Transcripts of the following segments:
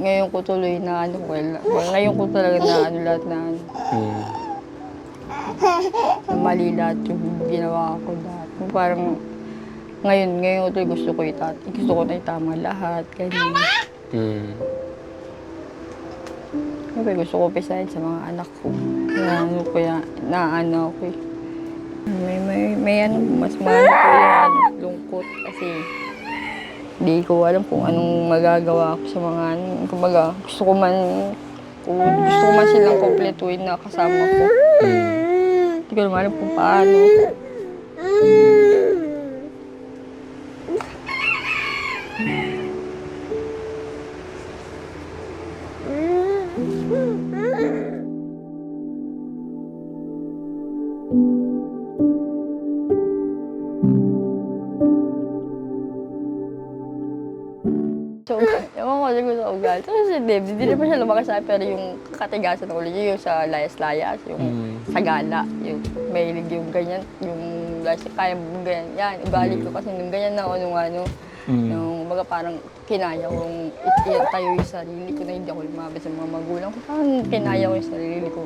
ngayon ko tuloy na ano, well, well ngayon ko talaga na ano lahat na ano, Mm. na mali lahat yung ginawa ko dati. Yung Parang ngayon, ngayon ko tuloy gusto ko itat, gusto ko na itama lahat, ganyan. Mm. Siyempre gusto ko pisahin sa mga anak ko. Na ano ko yan, na ano ko eh. May, may, may ano, mas mahal ko yung ano, lungkot kasi hindi ko alam kung anong magagawa ko sa mga ano. Kumbaga, gusto ko man, kung gusto ko man silang kompletuin na kasama ko. Hindi ko naman alam kung paano. So, Deb, hindi naman siya lumaki sa akin, pero yung katigasan ng ulo niya, yung sa layas-layas, yung Mm. sa gala, yung mahilig yung ganyan, yung layas, kaya mo ganyan. Yan, ugali ko kasi nung ganyan na ako nung ano, Mm. nung baga parang kinaya kong tayo yung sarili ko na hindi ako lumabas sa mga magulang ko. Parang kinaya ko yung sarili ko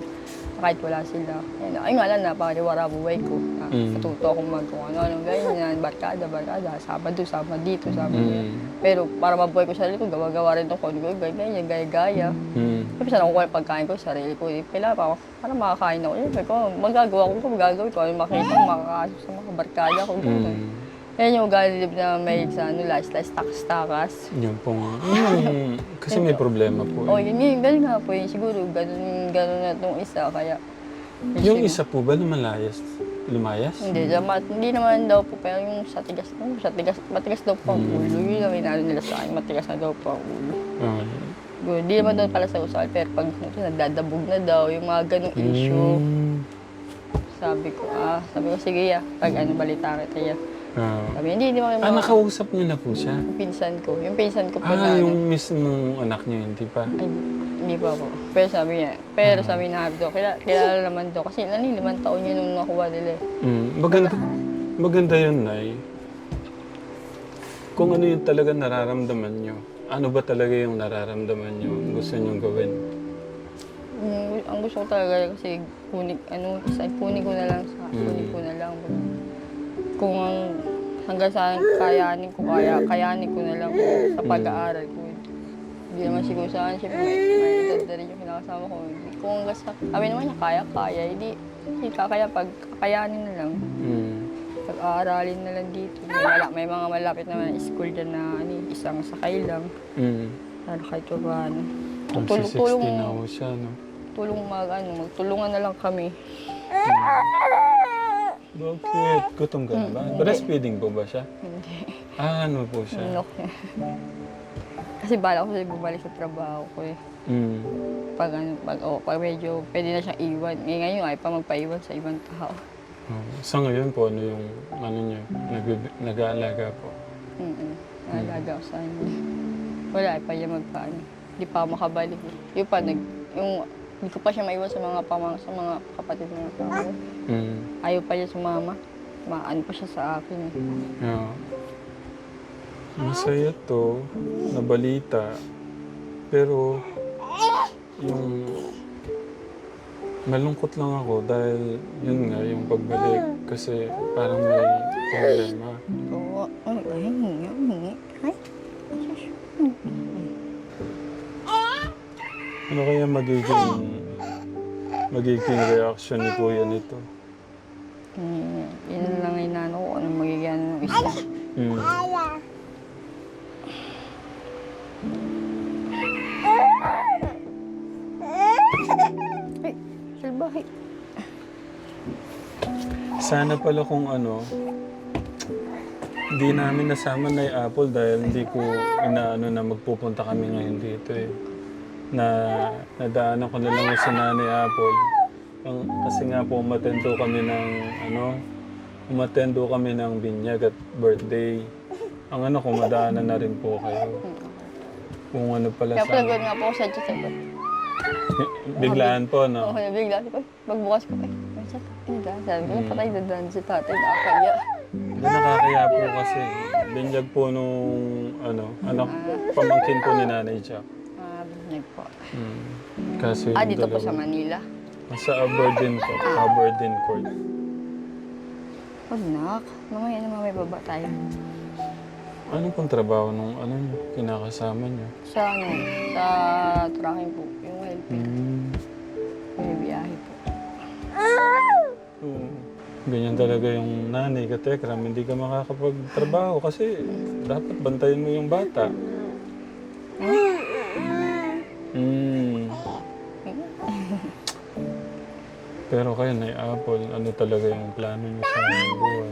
kahit wala sila. Ayun, ay nga lang, napakariwara buhay ko. Na, Mm. Natuto akong mag kung ano, ano, ganyan, barkada, barkada, sabado, sama dito, sama dito. Mm. Pero para mabuhay ko sarili ko, gawa-gawa rin itong kung ko, ganyan, gaya-gaya. Mm. Kasi sana kung yung pagkain ko, sarili ko, eh, kailangan pa ako, para makakain ako. Sabi ko, magagawa ko ito, magagawa ko, ano makita ko, makakaso sa mga barkada ko. ganyan. Mm. Yan yung ugali na may sa ano, last last takas-takas. Yun pong, yung, kasi may problema po. Oh, eh. yun, yun, ganun nga po yun. Siguro, ganun, ganun na itong isa, kaya... Yung isa po ba lumalayas? Lumayas? Hindi, dapat, hindi naman daw po, pero yung sa tigas, oh, sa tigas, matigas daw po ang Hmm. ulo. Yun lang inano nila sa akin, matigas na daw po ang ulo. Ah. Good. Hindi naman doon pala sa usal, pero pag ito, nagdadabog na daw, yung mga ganong issue. Mm. Sabi ko, ah, sabi ko, sige ya, pag ano, balita kita ya. Ah. Sabi, hindi, hindi mo Ah, nakausap niyo na po siya? Yung pinsan ko, yung pinsan ko po Ah, na, ano, yung mismong anak niyo, hindi pa? Ay, hindi pa po. Pero sabi niya, pero Hmm. sabi na daw, kilala, kilala naman daw. Kasi ano, limang taon niya nung nakuha nila eh. Mm. Maganda, maganda yun, Nay. Kung ano yung talaga nararamdaman niyo. Ano ba talaga yung nararamdaman niyo? Gusto niyong gawin? Yung, ang gusto ko talaga kasi kunin, ano, isa, kunin ko na lang sa, Mm. kunin ko na lang. Kung ang, hanggang saan kayanin ko, kaya, kayanin ko na lang sa Mm. pag-aaral ko. Hindi naman siguro saan, syempre may, may edad na rin yung kinakasama ko. Kung hanggang sa, sabi naman niya, kaya, kaya, hindi, hindi kakaya, pag kakayanin na lang. Mm. Pag-aaralin na lang dito. May, mala, may mga malapit naman na school dyan na ano, isang sakay lang. Mm. Ano kahit pa paano. Kung Tulong, si tulong, 60 na siya, no? tulong mag, ano, magtulungan na lang kami. Bakit? Gutom ka na ba? Breastfeeding po ba siya? Hindi. Ah, ano po siya? Ano Kasi bala ko kasi bumalik sa trabaho ko eh. Mm. Pag ano, pag, oh, pag medyo pwede na siyang iwan. Ngayon, ngayon ay pa magpaiwan sa ibang tao. Oh. Sa ngayon po, ano yung, ano niyo, nag- nag-aalaga po? Mm Nalaga ko sa kanya. Wala, ay pa niya magpaano. Hindi pa ako makabalik. eh. Yung pa, nag, yung, hindi ko pa siya maiwan sa mga pamang, sa mga kapatid ng tao. Mm. Ayaw pa niya sumama. Maan pa siya sa akin. eh. Yeah. Masaya to, na balita. Pero, yung malungkot lang ako dahil yun nga, yung pagbalik. Kasi parang may problema. Oo. Ay, ay, hingi, Ano kaya magiging magiging reaction ni Kuya nito? Hmm, yun lang inano ko, anong magiging ano ng isa. Mm. Ay, salbahe. Sana pala kung ano, hindi namin nasama na yung Apple dahil hindi ko inaano na magpupunta kami ngayon dito eh. Na nadaanan ko na lang si Nanay Apple. Ang, kasi nga po umatendo kami ng ano, umatendo kami ng binyag at birthday. Ang ano ko, madaanan na rin po kayo. Kung ano pala Kaya sa... pala gawin nga po ako sa chat. Biglaan po, no? Oo, kaya bigla. Sabi ko, "Ay, magbukas ko. Ay, may chat. Dahil sabi ko, patay na daan si tatay. Nakakaya. Hindi nakakaya po kasi binyag po nung ano, anak, pamangkin po ni Nanay Jack. Ah, Ah, binyag po. Mm. Yung Ah, dito po sa Manila. Sa Aberdeen po. Aberdeen Court. Huwag nak. Mamaya naman may baba tayo. Ano pong trabaho nung ano niyo, kinakasama niyo? Sa ano, sa trucking po. Yung LP. Mm. May biyahe po. Oo. Ganyan talaga yung nanay ka, Tekram. Hindi ka makakapagtrabaho kasi dapat bantayan mo yung bata. Mm. Pero kayo, na Apple, ano talaga yung plano niyo sa buhay?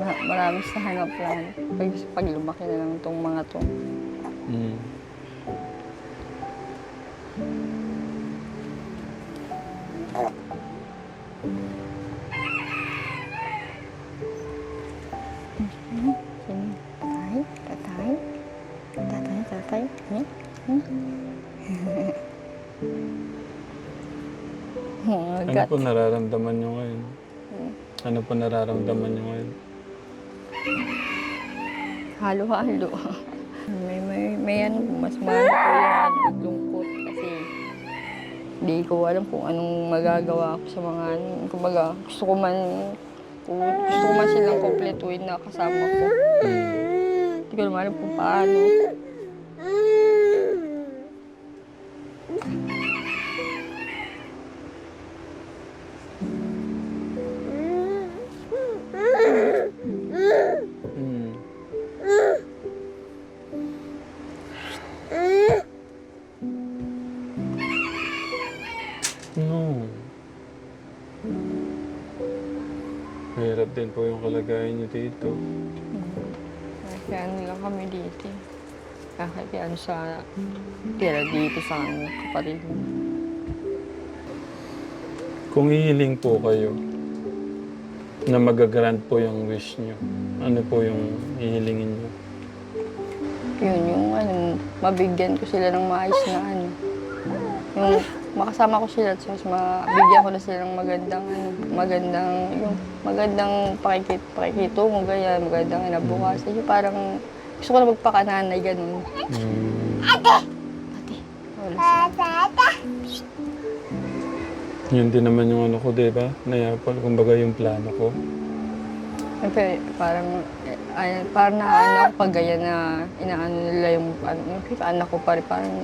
Mara- Marami sa hanap plan. Pag, pag lumaki na lang itong mga to. Mm. Ano po nararamdaman niyo ngayon? Hmm. Ano po nararamdaman niyo ngayon? Halo-halo. May, may, may ano, mas mahal ko ano, lungkot kasi hindi ko alam kung anong magagawa ko sa mga ano. Kumbaga, gusto ko man, gusto ko man silang kompletuin na kasama ko. Mm. Hindi ko naman alam kung paano. Kalagayan niyo dito. Kaya lang kami dito. ano sa tira dito sa ano, kapatid mo. Kung hihiling po kayo na magagrant po yung wish niyo, ano po yung hihilingin niyo? Yun, yung ano, mabigyan ko sila ng maayos na ano. Yung makasama ko sila at mas mabigyan ko na sila ng magandang ano, magandang yung magandang pakikit pakikitungo ganyan, magandang inabukasan. Yung parang gusto ko na magpakananay ganun. Mm. Wala sa Yun din naman yung ano ko, di ba? Nayapal, kumbaga yung plano ko. Siyempre, parang, eh, ay, parang naano ako pag ganyan na inaano nila yung, ano, yung anak ko pa rin, parang,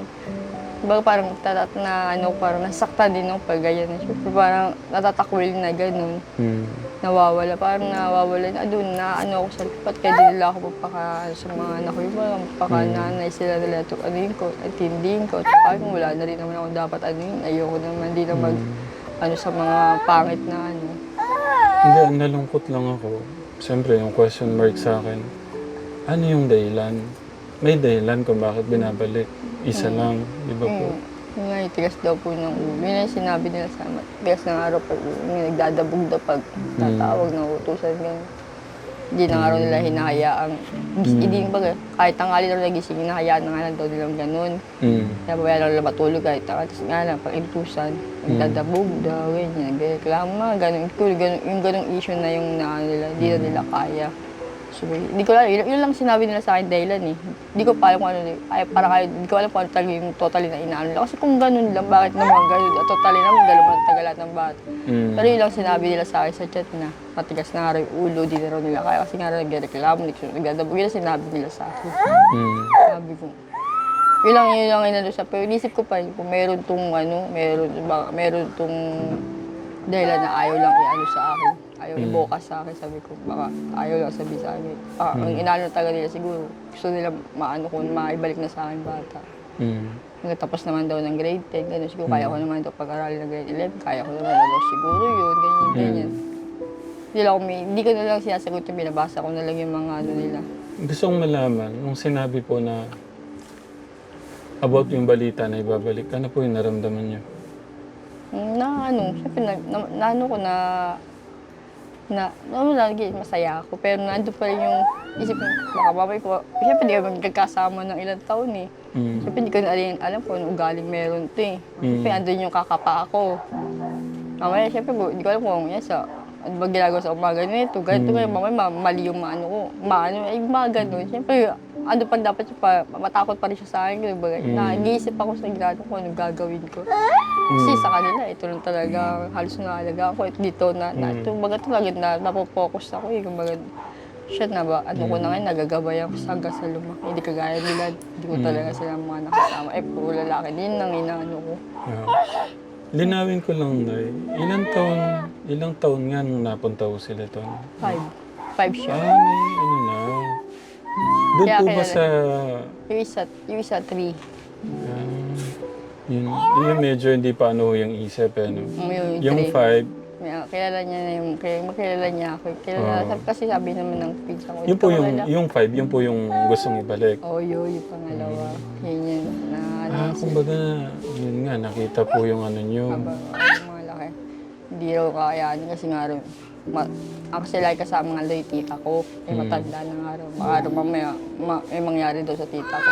diba parang tatat na, ano, parang nasaktan din ako pag ganyan. Siyempre, parang natatakwil na ganun, Mm. nawawala, parang nawawala na doon, na ano ako sa lipat, kaya di nila ako magpaka, sa mga anak ko, yung mga magpaka nanay sila nila, to, ano yun ko, at tindihin ko, at parang wala na rin naman ako dapat, ano yun, ayoko naman, di na mag, ano, sa mga pangit na, ano, Hindi, nalungkot lang ako. Siyempre, yung question mark sa akin, ano yung dahilan? May dahilan kung bakit binabalik. Isa lang, di ba po? Mm. Yung nga, yung tigas daw po ng ulo. Yun ang sinabi nila sa amin. Tigas ng araw pag ulo. Yung nagdadabog daw pag tatawag na utusan. Ganyan. Hindi na nga raw nila hinahayaang. Hindi mm. baga, kahit tangali daw nagising, hinahayaan na nga lang daw nilang ganun. Mm. Kaya babayan lang nila matulog kahit tangali. Tapos nga lang, pag inutusan, nagdadabog daw, ganyan. Nagreklamo, mga ganun. Yung, ganun. yung ganung issue na yung na, nila, hindi na nila kaya. So, hindi ko alam, yun, yun lang sinabi nila sa akin dahilan eh. Hindi ko pa alam kung ano, ay, para kayo, hindi ko alam kung ano talaga yung totally na inaano nila. Kasi kung ganun lang, bakit naman ganun, totally naman, ganun man tagal ng bata. Mm. Pero yun lang sinabi nila sa akin sa chat na matigas na nga ulo, di na nila kaya kasi nga raw nagreklamo, nagdadabog, yun ang sinabi nila sa akin. Mm. Sabi ko, yun lang, yun lang inano siya. Pero inisip ko pa, kung meron tong ano, meron, baka, meron tong dahilan na ayaw lang i-ano sa akin. Ayaw ibokas sa akin. Sabi ko, baka ayaw lang sabi sa akin. Ah, Ang inano talaga nila siguro, gusto nila maano ko, maibalik na sa akin bata. Mm. Hanggang tapos naman daw ng grade 10, gano'n. Siguro kaya ko naman daw pag-aralin ng grade 11, kaya ko naman daw siguro yun, ganyan, ganyan. Hindi, lang, may- hindi ko na lang sinasagot yung binabasa ko na lang yung mga ano nila. Gusto kong malaman, nung sinabi po na about yung balita na ibabalik, ano po yung naramdaman niyo? na ano, syempre na, na, na ano ko na na, ano lagi masaya ako. Pero nandun pa rin yung isip ko, baka babay ko, syempre di kami magkakasama ng ilang taon eh. Mm. Syempre hindi ko na alam, alam ko anong ugaling meron to eh. Syempre andun yung kakapa ako. Mamaya syempre bu- hindi ko alam kung yan sa ano ba ginagawa sa umaga nito, ganito mm. mamaya ma- mali yung maano ko, maano, ay mga ganun. Syempre ano pag dapat siya pa, matakot pa rin siya sa akin. Kumbaga, Mm. nag-iisip ako sa grado ko anong gagawin ko. Kasi Mm. sa kanila, ito lang talaga halos naalaga ako. At dito na, na Mm. ito, baga talaga na, napopokus ako eh. Kumbaga, shit na ba, ano ko na ngayon, nagagabayan ko sa hanggang sa lumaki. Hindi kagaya nila, hindi ko Mm. talaga sila mga nakasama. Eh, puro lalaki din ang inaano ko. Yeah. Linawin ko lang, Nay. Ilang taon, ilang taon nga nung napunta ko sila doon? Five. Five siya. Ah, may ano na. Doon Kaya po ba kilala- sa... Yung isa, yung isa, three. Ah, yun, yun medyo hindi pa ano yung isip, eh, no? Yung, Yung three. five, Yeah, kilala niya na yung, kaya makilala niya ako. Kilala, Oo. kasi sabi naman ng pinsa ko. yun po yung, wala. yung five, yun po yung gustong ibalik. Oo, yun, yung pangalawa. Yun yun, na ano, Ah, kumbaga, yun nga, nakita po yung ano nyo. habang yung mga laki. Hindi raw kakayanin kasi nga raw, ma, ako sila ay kasama nga daw yung tita ko. Eh, Hmm. matanda na nga raw. Baka raw mamaya, ma, may mangyari daw sa tita ko.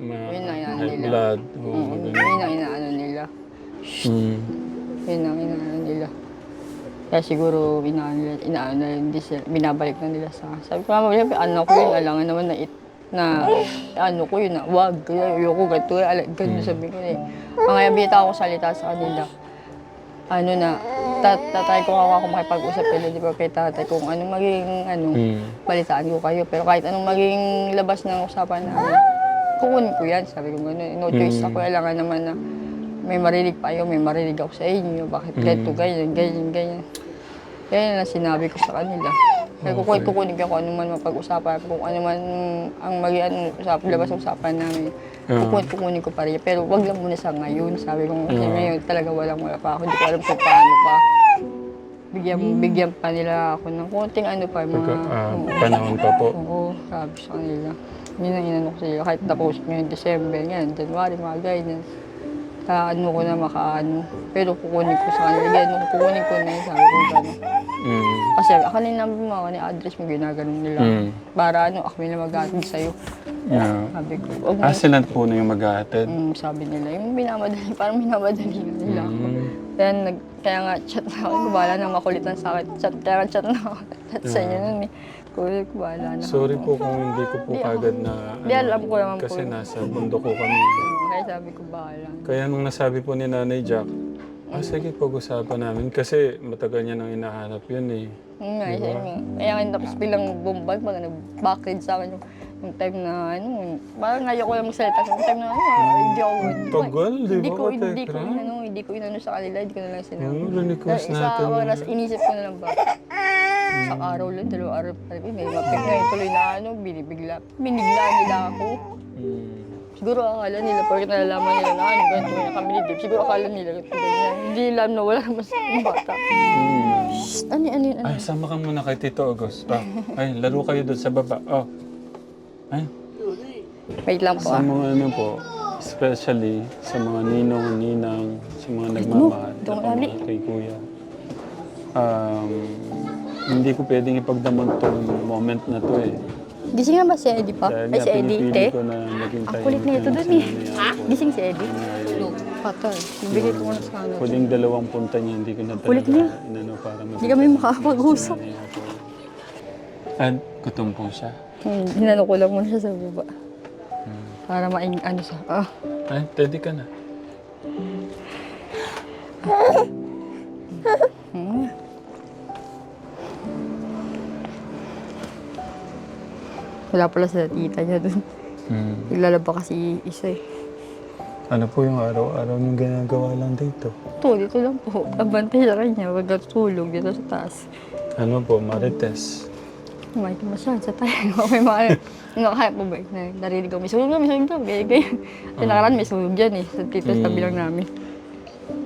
Ma, Yun na yan high nila. blood. Oo, Oo, ganun. yun ang inaano nila. Mm. Yun ang inaano nila. Kaya siguro inaano nila, inaano na hindi sila, binabalik na nila sa Sabi ko siyempre, ano ko yun, alangan naman na it, na ano ko yun, na wag, ayoko ganito, ala- ganito sabi ko eh. Mga bita ako salita sa kanila. Ano na, tat tatay ko ako makipag-usap di ba, kay tatay kung anong magiging, ano, Mm. balitaan ko kayo. Pero kahit anong maging labas ng usapan namin, kukunin ko yan. Sabi ko gano'n, no choice Mm. ako. Kailangan naman na may marinig pa kayo, may marinig ako sa inyo. Bakit ganito, Mm. ganyan, ganyan, ganyan. Yan ang sinabi ko sa kanila. Okay. kukunin ko kung ano man mapag-usapan, kung ano man ang maging ano, usap, labas ng usapan namin. Ah. Kukunin, kukunin ko pa rin. Pero wag lang muna sa ngayon. Sabi ko, kasi Ah. ngayon talaga walang wala pa ako. Hindi ko alam kung paano pa. Bigyan, bigyan pa nila ako ng konting ano pa, mga... Pagka, ah, oo. panahon pa po. Oo, sabi sa kanila. Yun ang inano ko sa iyo. Kahit tapos ngayon December, ngayon, January, mga guidance. ano ko na makaano. Pero kukunin ko sa kanila. Ganun, kukunin ko na yun, sabi ko gano'n. Mm. Kasi ako na yung number mo, ako na yung address mo, ginaganon nila. Mm. Para ano, ako nila mag-aatid sa'yo. Yeah. Sabi ko, huwag mo, Ah, sila po na yung mag-aatid. mm, sabi nila, yung minamadali, parang minamadali nga nila ako. Mm. Kaya, nag, kaya nga chat na ako, bahala na makulitan sa akin. Chat, kaya nga chat na ako. Chat sa inyo nun eh. Kuya, bahala na. Sorry po kung hindi ko po Di ako- kagad na... Di, alam ko naman po Kasi yun. nasa bundok ko kami. Oo, Kaya sabi ko, bahala. Kaya nung nasabi po ni Nanay Jack, ah sige, pag-usapan namin. Kasi matagal niya nang hinahanap yun eh. Yun nga, isa yun. Kaya nga tapos bilang bombay, pag nag-backread sa akin yung, yung time na ano, parang ngayon ko lang magsalita. Yung time na ano, ah, hindi ako, Tagal, di hindi ba, ko, hindi ko, Katekra? inano, hindi ko inano sa kanila, hindi ko na lang sinabi. Oh, request Dahil natin. Isa, oras, inisip ko na lang ba, sa araw lang, dalawang araw pa rin, may mapik na yung tuloy na ano, binibigla, binigla nila ako. Mm. Siguro akala nila, pagkat nalalaman nila na ano, ganito nga kami ni Dave, siguro akala nila ganito. Hindi alam na wala naman sa yung bata. Ano, ano, ano. Ay, sama ka muna kay Tito August. Ah, ay, laro kayo doon sa baba. Oh. Ay, Wait lang po sa ah. mga ano po, especially sa mga ninong, ninang, sa mga nagmamahal, na Ali. pamahal kay Kuya. Um, hindi ko pwedeng ipagdamag tong moment na to eh. Gising nga ba si Eddie pa? Dahil Ay, nga si Eddie, pinipili te. ko na Ang kulit na ito dun eh. Gising si Eddie? Patay. Ibigay ko muna sa ano. Huling dalawang punta niya, hindi ko na talaga Kulit niya. inano para mag- Hindi kami makakapag-usap. At gutom po siya. Hmm, hinano ko lang muna siya sa baba. Para maing ano siya. Ah, Ay, ready ka na. Wala pala sa tita niya dun. Hmm. Naglalaba kasi isa eh. Ano po yung araw-araw niyong ginagawa lang dito? Ito, dito lang po. Abantay sa kanya. Huwag natutulog dito sa taas. Ano po, Marites? May masyad sa tayo. may mga, nakakaya po ba? Na, narinig ko, may sunog na, may sunog na, gaya, gaya. Yung nakaraan, may sunog dyan eh. Sa tito sa tabi lang namin.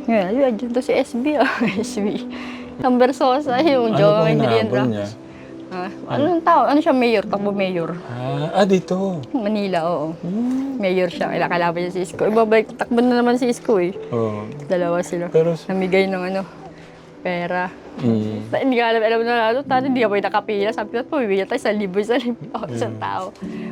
Ngayon, ayun, dyan to si SB ah. SB. Ang Versosa, yung Ano Joe po Adrian hinahabol niya? Ah, anong tao? Ano siya, mayor? Takbo mayor. Ah, ah dito. Manila, oo. Hmm. Mayor siya. Kailangan kalaban niya si Isko. Ibabalik, takbo na naman si Isko eh. Oh. Dalawa sila. Pero, Namigay ng ano, pera. mm, Ta- Hindi ka alam, alam na ano, tata hindi ka pa nakapila. Sabi ko, pumibigyan tayo sa libo, sa libo, sa tao.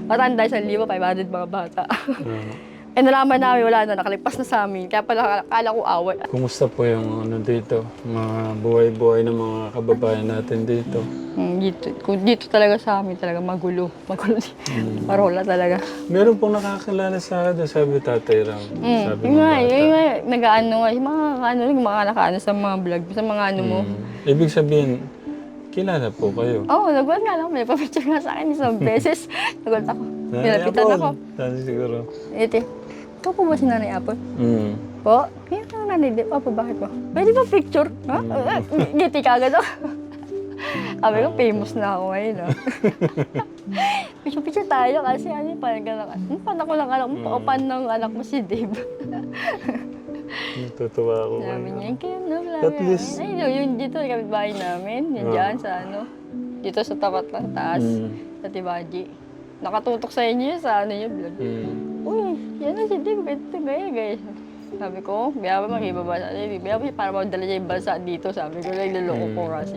Matanda sa libo, 500 mga bata. ah, Eh, nalaman namin, wala na, nakalipas na sa amin. Kaya pala, akala ko away. Kumusta po yung ano dito? Mga buhay-buhay ng mga kababayan natin dito? Mm, dito, kung dito talaga sa amin, talaga magulo. Magulo. Parola talaga. Meron pong nakakilala sa akin, sabi Tatay Ram. Mm. Sabi Yung ng nga, bata. yung nga, nag-ano nga, yung mga ano, yung mga nakaano sa mga vlog, sa mga ano mo. Mm. Ibig sabihin, kilala po kayo. Oo, oh, nagulat nga lang. May papicture nga sa akin isang beses. nagulat ako. Nilapitan Apple. ako. Dati siguro. Ito, ikaw po ba si Nanay Apple? Mm. Po? Kaya ka nanay, di po, bakit po? Pwede ba picture? Ha? Ah, Ngiti ka agad ako. Sabi ko, famous na ako ngayon. ah. picture picture tayo kasi ano yung parang gano'n. Ano pa ako lang anak mo? Paupan ng anak mo si Dave. Natutuwa ako Sabi niya, kaya no, At least- Ay, no, yun dito, kapitbahay namin. Yan Ah. dyan sa ano. Dito sa tapat ng taas. Mm. Sa Tibaji. Nakatutok sa inyo sa ano yung vlog. Mm. Uy, yan na si Dave, ganito, gaya, gaya. Sabi ko, kaya ba makibabasa niya? Kaya ba para magdala niya yung bansa dito? Sabi ko, nagluloko ko kasi.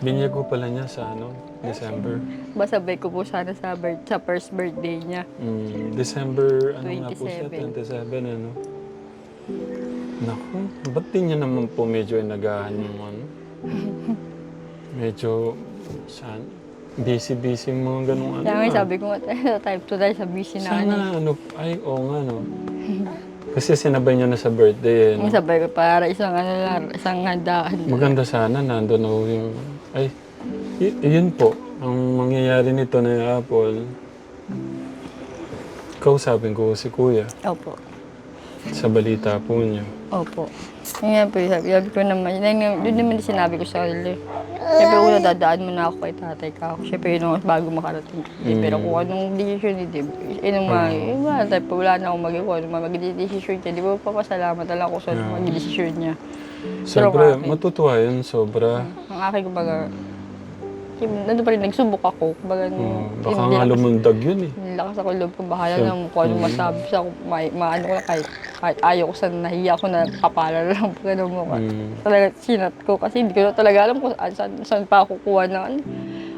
Binyag ko pala niya sa ano, December. Basabay ko po sana sa, birth, sa first birthday niya. Mm. December, ano nga po siya, 27. 27, ano? Naku, ba't di niya naman po medyo inagahan yung ano? Medyo, saan? Busy-busy yung mga ganung ano. Nga ah. sabi ko, type 2 dahil sa busy na ano. Sana ano, ay, oo nga no. Kasi sinabay niya na sa birthday eh. No? sabay ko, para isang ano lang, isang handaan. Maganda sana, nandun na yung, ay, y- yun po, ang mangyayari nito na Apple, kausapin ko si Kuya Opo. Sa balita po niyo. Opo. Yun nga po, sabi, sabi ko naman, yun, yun naman sinabi ko sa kanila. eh. Siyempre, una dadaan muna ako kay tatay ka. Siyempre, yun ang bago makarating. Eh, Mm. Pero kung anong decision ni Dib, yun ang mga, yun tayo pa, wala na akong magawa. Ano mga mag-decision niya, di ba papasalamat na lang ako sa Yeah. mag-decision niya. Siyempre, matutuwa yun, sobra. Ang akin, kumbaga, nandun pa rin, nagsubok ako. Kumbaga, Oh, mm, baka nga lumundag yun eh. Nilakas ako loob ko, bahala Sure. na kung anong masabi sa ako, ma, maano ko na kahit, kahit ayaw ko sa nahiya ko na kapala lang pag ano mo ka. Mm. Talaga sinat ko kasi hindi ko na talaga alam kung saan, saan, saan pa ako kukuha ng ano.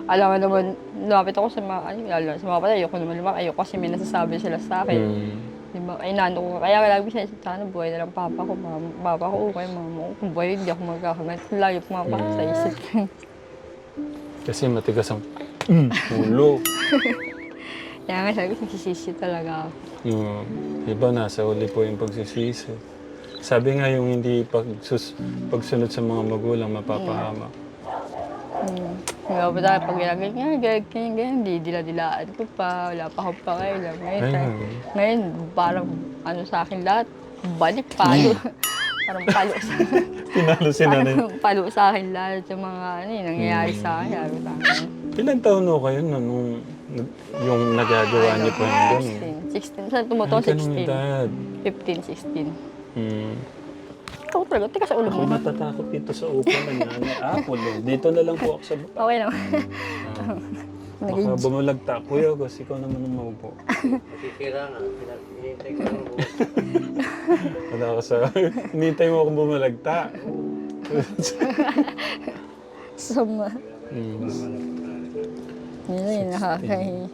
Alam mo naman, lumapit ako sa mga, ano, lalo sa mga patay, ayoko naman lumapit, ayoko kasi may nasasabi sila sa akin. Mm. Di ba? Ay, nano ko. Kaya lagi siya, sana buhay na lang papa ko, mama, papa ko, okay, mama ko. Kung buhay, hindi ako magkakamit. Lagi pumapasok sa isip ko. Kasi matigas ang mm, ulo. Kaya nga sabi ko, nagsisisi talaga ako. Yung iba nasa uli po yung pagsisisi. Sabi nga yung hindi pagsus, pagsunod sa mga magulang mapapahama. Hmm. Nga ba tayo pag ginagawa nga, ganyan, ganyan, ganyan, di dila-dilaan ko pa, wala pa akong pakailan. Ngayon, Ayun. ngayon, parang ano sa akin lahat, balik, palo. parang palo sa, Pinalo si nanay. parang palo sa akin lahat yung mga ano, yung nangyayari sa akin. Sabi ko, "Tama." Ilan taon no kayo na nung yung nagagawa niyo po yung gano'n? 16, 16. Saan tumutong? Ay, ganun 16. edad. 15, 16. Hmm. Ikaw talaga, tika sa ulo Ako mo. natatakot dito sa upo na nanay Apple eh. Dito na lang po ako sa baba. Okay naman. Baka bumulagta. Kuya, gusto ikaw naman ang maupo. Sisira nga. Hinihintay ko lang bukas. Wala ka sa... Hinintay mo akong bumulagta. Sama. Hmm. Yun nakakahiya.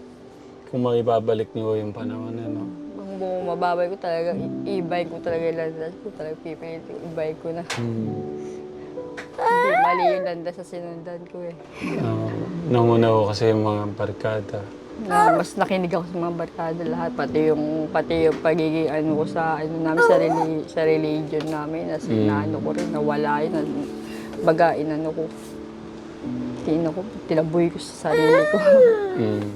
Kung maibabalik niyo yung panahon na, no? Kung buong mababay ko talaga, i- i-buy ko talaga yung landas ko. Talaga pipilit ko, i-buy ko na. Hmm. Hindi, mali yung landas sa sinundan ko eh. Uh, nanguna ko kasi yung mga barkada. Na, mas nakinig ako sa mga barkada lahat. Pati yung, pati yung pagiging ano ko sa, ano namin, sa, reli- sa religion namin. Na sinano ko rin, nawala yun. Baga, inano ko. Tino ko, tinaboy ko sa sarili ko. Mm.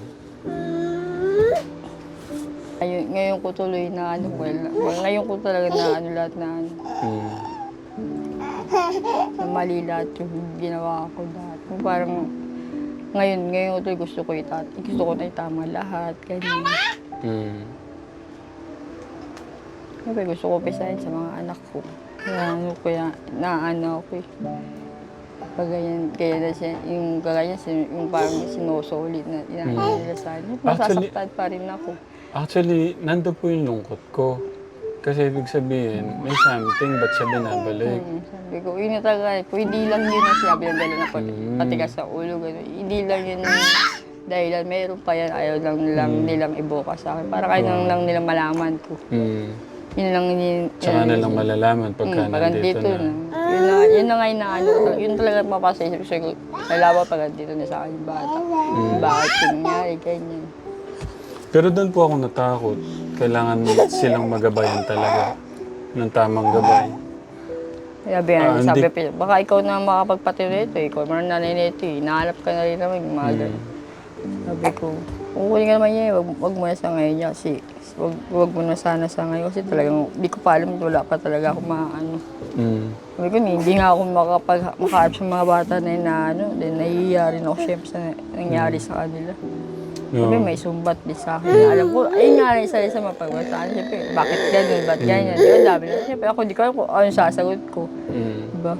Ngayon, ngayon ko tuloy na ano, well, well, ngayon ko talaga na ano lahat na ano. Mm. na mali lahat yung ginawa ko dati. Yung Parang ngayon, ngayon ko tuloy gusto ko itat gusto ko na itama lahat, ganyan. Mm. Siyempre gusto ko pisahin sa mga anak ko. Kaya ano ko yan, naano ako eh. Pag ganyan, kaya na siya, yung ganyan, sin- yung parang sinusulit na inaano nila sa akin. Actually- Masasaktan pa rin ako. Actually, nando po yung lungkot ko. Kasi ibig sabihin, may something, ba't siya binabalik? Mm, sabi ko, yun na talaga eh. Hindi lang yun ang sinabi ng dala na pati, Mm. patigas sa ulo, gano'n. Hindi lang yun ang dahilan. Meron pa yan, ayaw lang nilang, Mm. nilang ibuka sa akin. Para kayo lang, lang nilang malaman ko. Mm. Yun lang yun. Tsaka na lang malalaman pagka pag nandito nandito na. na. Yun na, yun na nga yung naano, ko. yun talaga mapasisip ko. Nalaman pag nandito na sa akin yung bata. Mm. Bakit yun nangyari, ganyan. Pero doon po ako natakot. Kailangan silang magabayan talaga ng tamang gabay. Sabi nga, Ah, sabi, hindi- pa, baka ikaw na makapagpatino nito eh. Ikaw naman nanay nito eh. Nahanap ka na rin naman yung mga Mm. ganun. Sabi ko, okay ka naman yan, wag, wag mo na sa ngayon niya kasi wag, wag mo na sana sa ngayon kasi talagang di ko pa alam, wala pa talaga ako maano. Mm. Sabi ko, hindi nga ako makapag, makaharap sa mga bata na yun na ano, then nahihiya rin ako syempre sa nangyari sa kanila. Sabi, Oo. may sumbat din sa akin. Alam ko, ayun nga rin isa rin sa mapagbataan. Siyempre, bakit ganun, ba't ganyan? Di ba, dami na. Siyempre, ako di ko alam kung ano sasagot ko. Mm. Diba?